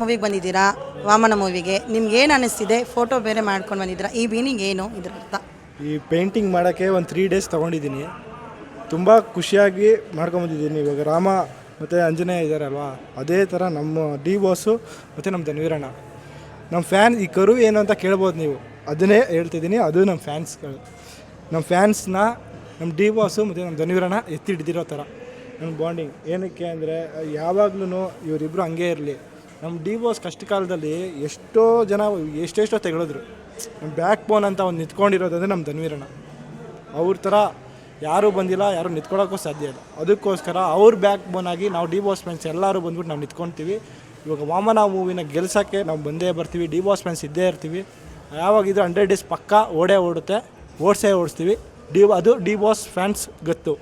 ಮೂವಿಗೆ ಬಂದಿದ್ದೀರಾ? ವಾಮನ ಮೂವಿಗೆ. ನಿಮ್ಗೆ ಏನು ಅನಿಸ್ತಿದೆ? ಫೋಟೋ ಬೇರೆ ಮಾಡ್ಕೊಂಡು ಬಂದಿದ್ದೀರಾ? ಈ ಮೀನಿಂಗ್ ಏನು? ಇದ್ರ ಅರ್ಥ. ಈ ಪೇಂಟಿಂಗ್ ಮಾಡೋಕ್ಕೆ ಒಂದು ತ್ರೀ ಡೇಸ್ ತೊಗೊಂಡಿದ್ದೀನಿ. ತುಂಬ ಖುಷಿಯಾಗಿ ಮಾಡ್ಕೊಂಬಂದಿದ್ದೀನಿ ಇವಾಗ ರಾಮ ಮತ್ತು ಅಂಜನೇಯ ಇದ್ದಾರಲ್ವಾ ಅದೇ ಥರ ನಮ್ಮ ಡಿ ಬಾಸು ಮತ್ತು ನಮ್ಮ ಧನ್ವೀರಣ್ಣ. ನಮ್ಮ ಫ್ಯಾನ್ ಈ ಕರು ಏನು ಅಂತ ಕೇಳ್ಬೋದು ನೀವು. ಅದನ್ನೇ ಹೇಳ್ತಿದ್ದೀನಿ. ಅದು ನಮ್ಮ ಫ್ಯಾನ್ಸ್ಗಳು ನಮ್ಮ ಫ್ಯಾನ್ಸ್ನ ನಮ್ಮ ಡಿ ಬಾಸು ಮತ್ತು ನಮ್ಮ ಧನ್ವೀರಣ್ಣ ಎತ್ತಿ ಹಿಡ್ದಿರೋ ಥರ ನಮ್ಮ ಬಾಂಡಿಂಗ್ ಏನಕ್ಕೆ ಅಂದರೆ ಯಾವಾಗ್ಲೂ ಇವರಿಬ್ಬರು ಹಂಗೆ ಇರಲಿ. ನಮ್ಮ ಡಿ ಓಸ್ ಕಷ್ಟ ಕಾಲದಲ್ಲಿ ಎಷ್ಟೋ ಜನ ಎಷ್ಟೆಷ್ಟೋ ತೆಗಳಿದ್ರು ನಮ್ಮ ಬ್ಯಾಕ್ ಬೋನ್ ಅಂತ ಒಂದು ನಿಂತ್ಕೊಂಡಿರೋದಂದ್ರೆ ನಮ್ಮ ಧನ್ವೀರಣ್ಣ. ಅವ್ರ ಥರ ಯಾರೂ ಬಂದಿಲ್ಲ, ಯಾರೂ ನಿಂತ್ಕೊಳ್ಳೋಕ್ಕೂ ಸಾಧ್ಯ ಇಲ್ಲ. ಅದಕ್ಕೋಸ್ಕರ ಅವ್ರ ಬ್ಯಾಕ್ ಬೋನ್ ಆಗಿ ನಾವು ಡಿ ಬಾಸ್ ಫ್ರೆಂಡ್ಸ್ ಎಲ್ಲರೂ ಬಂದ್ಬಿಟ್ಟು ನಾವು ನಿಂತ್ಕೊತೀವಿ. ಇವಾಗ ವಾಮನ ಮೂವಿನ ಗೆಲ್ಸೋಕ್ಕೆ ನಾವು ಬಂದೇ ಬರ್ತೀವಿ, ಡಿ ಬಾಸ್ ಫ್ರೆಂಡ್ಸ್ ಇದ್ದೇ ಇರ್ತೀವಿ. ಯಾವಾಗಿದ್ರು ಹಂಡ್ರೆಡ್ ಡೇಸ್ ಪಕ್ಕ ಓಡೇ ಓಡುತ್ತೆ, ಓಡಿಸೇ ಓಡಿಸ್ತೀವಿ. ಡಿ, ಅದು ಡಿ ಬಾಸ್ ಫ್ಯಾನ್ಸ್ ಗೊತ್ತು.